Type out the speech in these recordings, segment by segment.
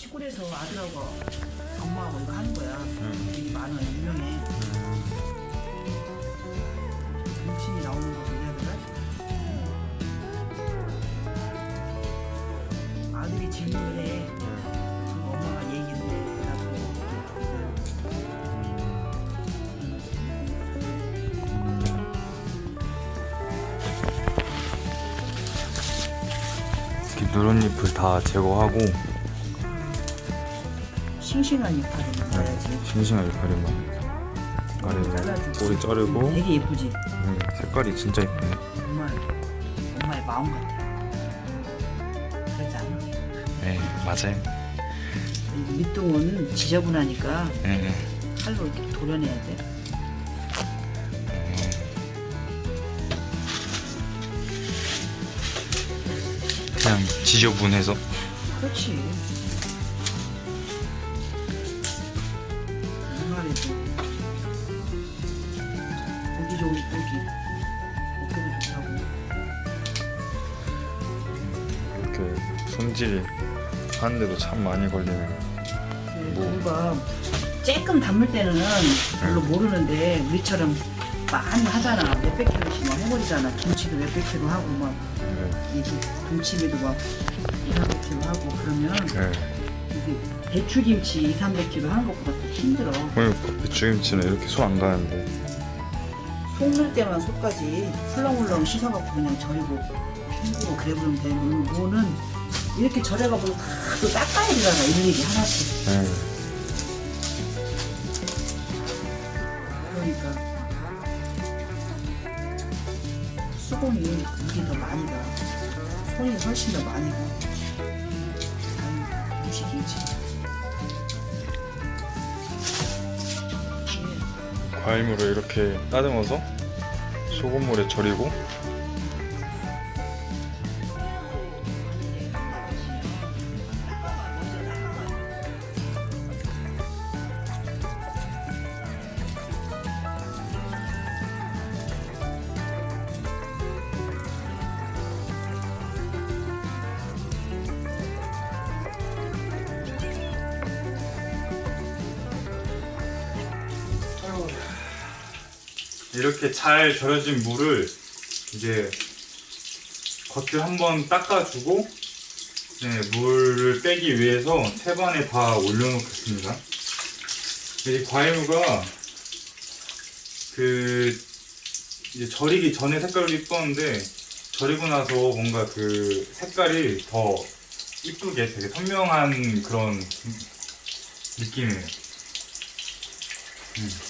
시골에서 아들하고 엄마하고 이거 하는 거야. 되게 많아, 유명해. 음식이 나오는 거죠, 얘네들은. 아들이 질문을 해. 그럼 엄마가 얘기를 해. 나도. 이렇게 잎을 다 제거하고 싱싱한 이파리 먹어야지. 싱싱한 이파리만 가리고 잘라주고. 꼬리 자르고 되게 예쁘지? 음, 색깔이 진짜 예쁘네 정말 엄마의 마음 같아. 그러지 않아? 네 맞아요 이 밑둥은 지저분하니까 네, 칼로 이렇게 도려내야 돼. 그냥 지저분해서 그렇지. 손질 하는데도 참 많이 걸리네 뭐. 우리가 조금 담을 때는 별로 모르는데 우리처럼 많이 하잖아. 몇백 킬로씩 막 해버리잖아. 김치도 몇백 킬로 하고 막 네, 이게 동치미도 막 2, 300 킬로 하고 그러면 네. 이게 배추김치 2, 300 킬로 하는 것보다 더 힘들어. 그러니까 배추김치는 이렇게 손 안 가는데 속는 때만 속까지 훌렁훌렁 씻어갖고 그냥 절이고 헹구고 그래 보면 되는 무는 이렇게 절여가지고 다또 닦아야 되잖아 일일이 하나씩. 네. 그러니까. 수공이 이게 더 많이 가 손이 훨씬 더 많이 가. 아니 무식이지. 과일물을 이렇게 따듬어서 소금물에 절이고 이렇게 잘 절여진 물을 이제 겉을 한번 닦아주고 네, 물을 빼기 위해서 태반에 다 올려놓겠습니다. 이 과일무가 그 이제 절이기 전에 색깔도 이뻤는데 절이고 나서 뭔가 그 색깔이 더 이쁘게 되게 선명한 그런 느낌이에요. 음. 음.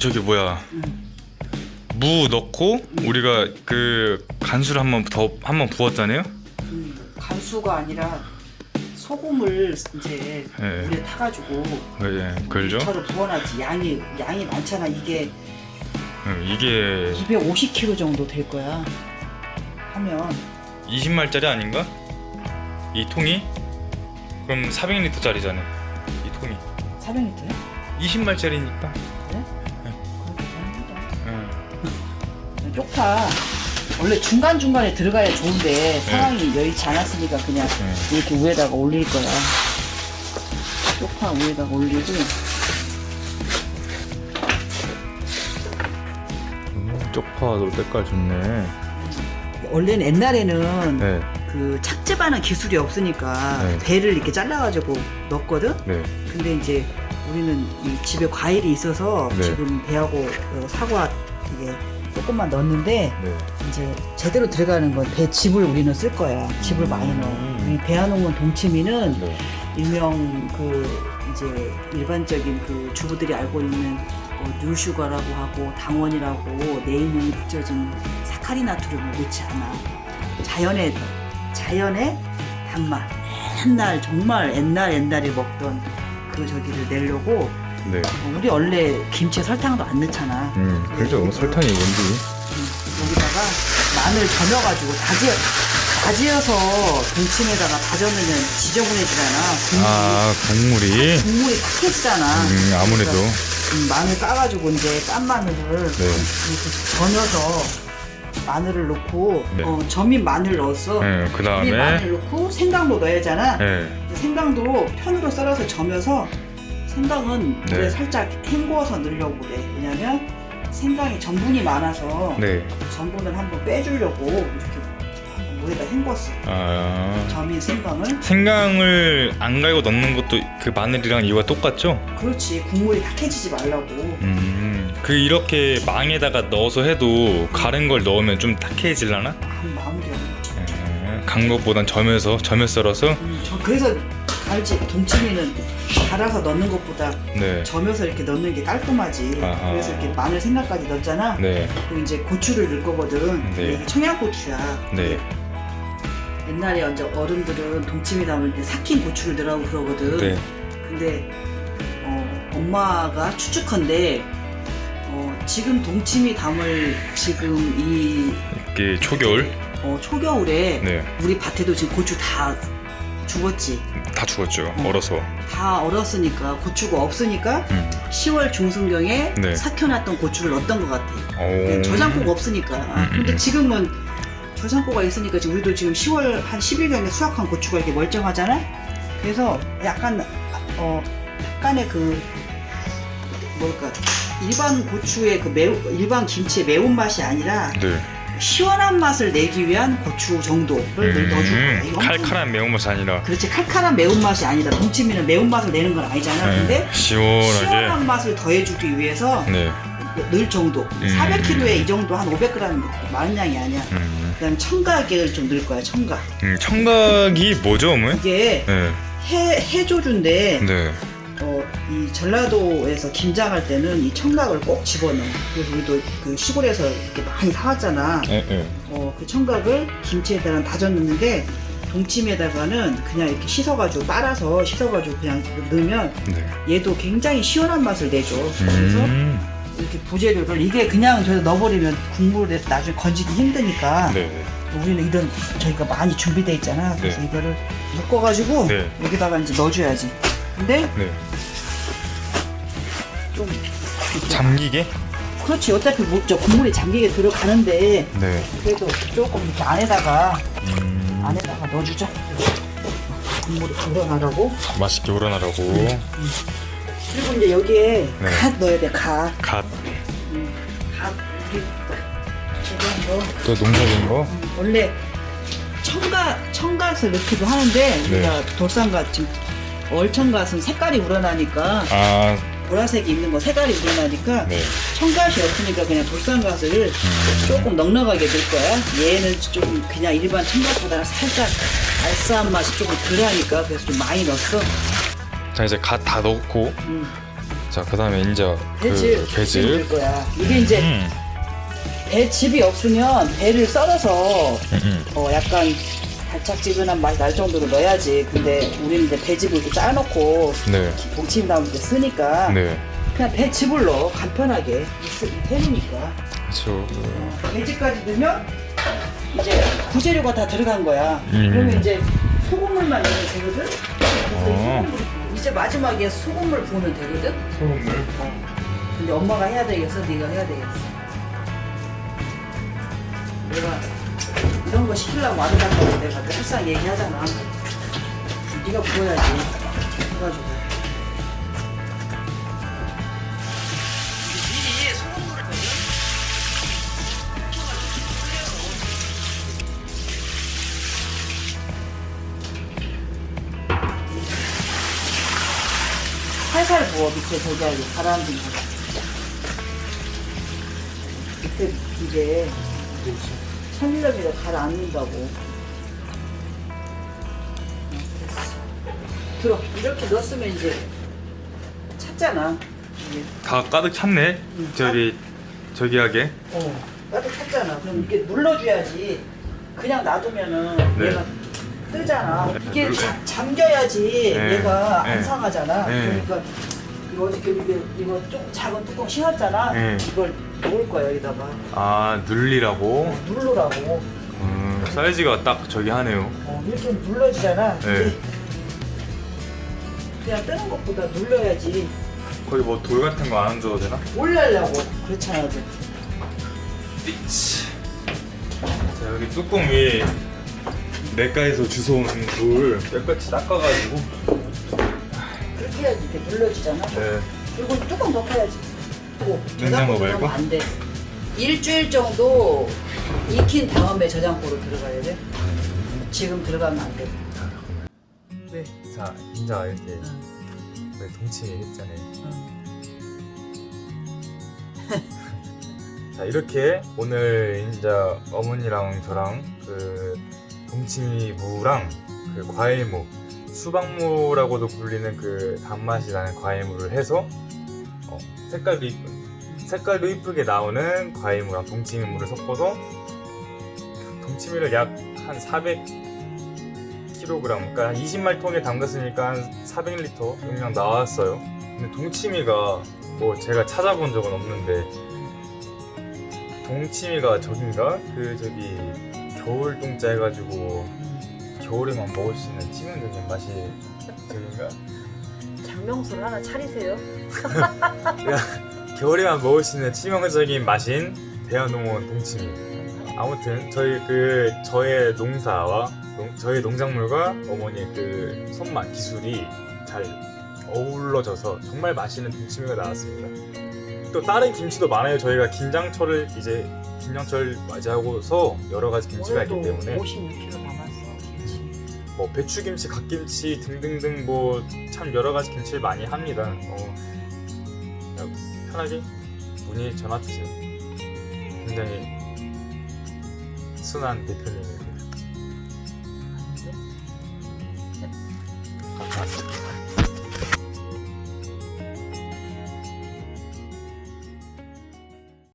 저기 뭐야 무 넣고 우리가 그 간수를 한번 더 한 번 부었잖아요. 음, 간수가 아니라 소금을 이제 예. 물에 타가지고 예, 그걸죠. 저를 부어놨지 양이 양이 많잖아 이게 예, 이게 250kg 정도 될 거야 하면 20말짜리 아닌가? 이 통이 그럼 400리터짜리잖아. 이 통이. 400리터야? 20말짜리니까. 쪽파 원래 중간 중간에 들어가야 좋은데 상황이 여의치 않았으니까 그냥 네. 이렇게 위에다가 올릴 거야. 쪽파 위에다가 올리고 음, 쪽파도 색깔 좋네. 원래는 옛날에는 네. 그 착즙하는 기술이 없으니까 네. 배를 이렇게 잘라가지고 넣었거든. 네. 근데 이제 우리는 이 집에 과일이 있어서 네. 지금 배하고 그 사과 이게 조금만 넣었는데 네. 이제 제대로 들어가는 건 배 즙을 우리는 쓸 거야. 즙을 많이 넣어. 음. 우리 배아농은 동치미는 네. 일명 그 이제 일반적인 그 주부들이 알고 있는 뭐 뉴슈가라고 하고 당원이라고 네이밍이 붙여진 사카리나트륨을 넣지 않아. 자연의 자연의 단맛. 옛날 정말 옛날 옛날에 먹던 그 저기를 내려고 네. 우리 원래 김치에 설탕도 안 넣잖아. 음, 그렇죠. 설탕이 뭔지. 음, 여기다가 마늘 절여가지고 다지어 다지어서 동치미에다가 다져놓으면 지저분해지잖아. 국물이, 아, 국물이. 국물이 탁해지잖아. 음, 아무래도. 음, 마늘 까가지고 이제 깐 마늘을 네. 이렇게 절여서 마늘을 넣고 네. 어, 점인 마늘 넣었어. 네, 그 점인 마늘 다음에. 넣고 생강도 넣어야 하잖아. 네. 생강도 편으로 썰어서 점여서 생강은 네. 물에 살짝 헹구어서 넣으려고 그래. 왜냐면 생강이 전분이 많아서 네. 전분을 한번 빼주려고 이렇게 한번 물에다 헹궜어. 아. 점인 생강을. 생강을 안 갈고 넣는 것도 그 마늘이랑 이유가 똑같죠? 그렇지. 국물이 탁해지지 말라고. 음. 그 이렇게 망에다가 넣어서 해도 가른 걸 넣으면 좀 탁해질라나? 한 마무리야. 음, 간 것보단 점여서 점여 썰어서 음, 저 그래서 알지. 동치미는 갈아서 넣는 것보다 네. 점여서 이렇게 넣는 게 깔끔하지. 아하. 그래서 이렇게 마늘 생강까지 넣었잖아. 네. 그리고 이제 고추를 넣을 거거든. 네. 이게 청양고추야. 네. 옛날에 언제 어른들은 동치미 담을 때 삭힌 고추를 넣으라고 그러거든. 네. 근데 어, 엄마가 추측컨대 어, 지금 동치미 담을 지금 이 이게 초겨울. 어, 초겨울에 네. 우리 밭에도 지금 고추 다 죽었지. 다 죽었죠. 어. 얼어서. 다 얼었으니까 고추가 없으니까 음. 10월 중순경에 네. 삭혀놨던 고추를 넣었던 것 같아. 오. 저장고가 없으니까. 음, 근데 음. 지금은 저장고가 있으니까 지금 우리도 지금 10월 한 10일경에 수확한 고추가 이렇게 멀쩡하잖아. 그래서 약간 어 약간의 그 뭘까 일반 고추의 그 매우 일반 김치의 매운 맛이 아니라 네. 시원한 맛을 내기 위한 고추 정도를 늘 넣어줄 거야. 이거 엄청- 음. 칼칼한 매운맛이 아니라 그렇지 칼칼한 매운 맛이 아니다. 동치미는 매운 맛을 내는 건 아니잖아. 네. 근데 시원하게. 시원한 맛을 더해주기 위해서 네. 넣을 정도. 음. 400kg에 이 정도 한 500g 많은 양이 아니야. 음. 그다음 첨가액을 좀 넣을 거야. 첨가. 음, 청각이 뭐죠, 어머니? 이게 네. 해 해조주인데 네. 어, 이 전라도에서 김장할 때는 이 청각을 꼭 집어넣어. 그래서 우리도 그 시골에서 이렇게 많이 사왔잖아. 네, 네. 어, 그 청각을 김치에다가 다져 넣는데 동치미에다가는 그냥 이렇게 씻어가지고 빨아서 씻어가지고 그냥 넣으면 네. 얘도 굉장히 시원한 맛을 내줘. 그래서 음. 이렇게 부재료를 이게 그냥 저기다 넣어버리면 국물에 나중에 건지기 힘드니까 네. 우리는 이런 저희가 많이 준비돼 있잖아. 그래서 네. 이거를 묶어가지고 네. 여기다가 이제 넣어줘야지. 근데 네. 좀 잠기게? 그렇지 어차피 뭐, 저 국물이 잠기게 들어가는데 네. 그래도 조금 이렇게 안에다가 음. 안에다가 넣어주자. 국물이 우러나라고. 맛있게 우러나라고. 그리고 이제 여기에 네. 갓 넣어야 돼. 갓. 갓. 음, 갓. 우리 저기 뭐 또 농사진 거? 원래 청가 청갓을 넣기도 하는데 우리가 돌산갓 지금 얼청갓은 색깔이 우러나니까 아, 보라색이 있는 거 색깔이 우러나니까 네. 청갓이 없으니까 그냥 돌산갓을 음. 조금 넉넉하게 넣을 거야. 얘는 좀 그냥 일반 청갓보다는 살짝 알싸한 맛이 조금 덜하니까 그래서 좀 많이 넣었어. 자, 이제 갓 다 넣고. 음. 자, 그 다음에 이제 배즙, 그 배즙 배즙. 넣을 거야. 이게 이제 음. 배즙이 없으면 배를 썰어서 음, 음. 어 약간 달짝지근한 맛이 날 정도로 넣어야지. 근데 우리는 이제 배즙을 이렇게 짜놓고 네. 동치미 담을 때 쓰니까 네. 그냥 배즙을 넣어 간편하게 해놓으니까 그렇죠. 배즙까지 넣으면 이제 부재료가 다 들어간 거야. 음. 그러면 이제 소금물만 넣으면 되거든. 어. 이제 마지막에 소금물 부으면 되거든? 소금물. 근데 엄마가 해야 되겠어? 네가 해야 되겠어? 내가 이런 거 시키려고 안 한다고 내가 항상 얘기하잖아. 네가 소금물을 넣으면 살살 부어 밑에 저기하게 가라앉은 거. 밑에 이게 천일염이라 가라앉는다고. 들어 이렇게 넣었으면 이제 찼잖아. 이게. 다 가득 찼네. 응. 저기 저기 하게. 어, 나도 찼잖아. 그럼 이렇게 눌러줘야지. 그냥 놔두면은 네. 얘가 뜨잖아. 이게 눌러- 자- 잠겨야지 네. 얘가 안 네. 상하잖아. 네. 그러니까 이거 어저께 이게 이거 좀 작은 뚜껑 씌웠잖아. 네. 이걸 놓을 거야 여기다가 아 눌리라고. 누르라고. 음, 사이즈가 딱 저기 하네요. 어, 이렇게 눌러지잖아. 네. 그냥 뜨는 것보다 눌러야지. 거기 뭐 돌 같은 거 안 얹어도 되나? 올라려고 그렇잖아. 도 띠치. 자 여기 뚜껑 위에 냇가에서 주워온 돌 깨끗이 닦아가지고. 그렇게 해야지 이렇게 눌러지잖아. 네. 그리고 뚜껑 덮어야지. 또 냉장고 저장고 말고? 안 돼. 일주일 정도 익힌 다음에 저장고로 들어가야 돼. 지금 들어가면 안 돼. 왜? 자, 인자 이렇게 왜 동치미 했잖아요. 자, 이렇게 오늘 인자 어머니랑 저랑 그 동치미 무랑 그 과일무, 수박무라고도 불리는 그 단맛이 나는 과일무를 해서 어, 색깔도 이쁜 색깔도 이쁘게 나오는 과일무랑 동치미무를 섞어서 동치미를 약 한 400 kg 그러니까 한 20말 통에 담갔으니까 한 400리터 용량 나왔어요. 근데 동치미가 뭐 제가 찾아본 적은 없는데 동치미가 저긴가 그 저기 겨울 동자 해가지고 겨울에만 먹을 수 있는 치명적인 맛이 저긴가 장명수를 하나 차리세요. 겨울에만 먹을 수 있는 치명적인 맛인 대한농원 동치미. 아무튼 저희 그 저의 농사와 농- 저의 농작물과 어머니의 그 손맛 기술이 잘 어우러져서 정말 맛있는 동치미가 나왔습니다. 또 다른 김치도 많아요. 저희가 긴장철을 이제 긴장철 맞이하고서 여러 가지 김치가 있기 때문에 56kg 남았어. 김치. 뭐 배추김치, 갓김치 등등등 뭐 참 여러 가지 김치를 많이 합니다. 어, 편하게 문의 전화 주세요. 굉장히 순한 대표님입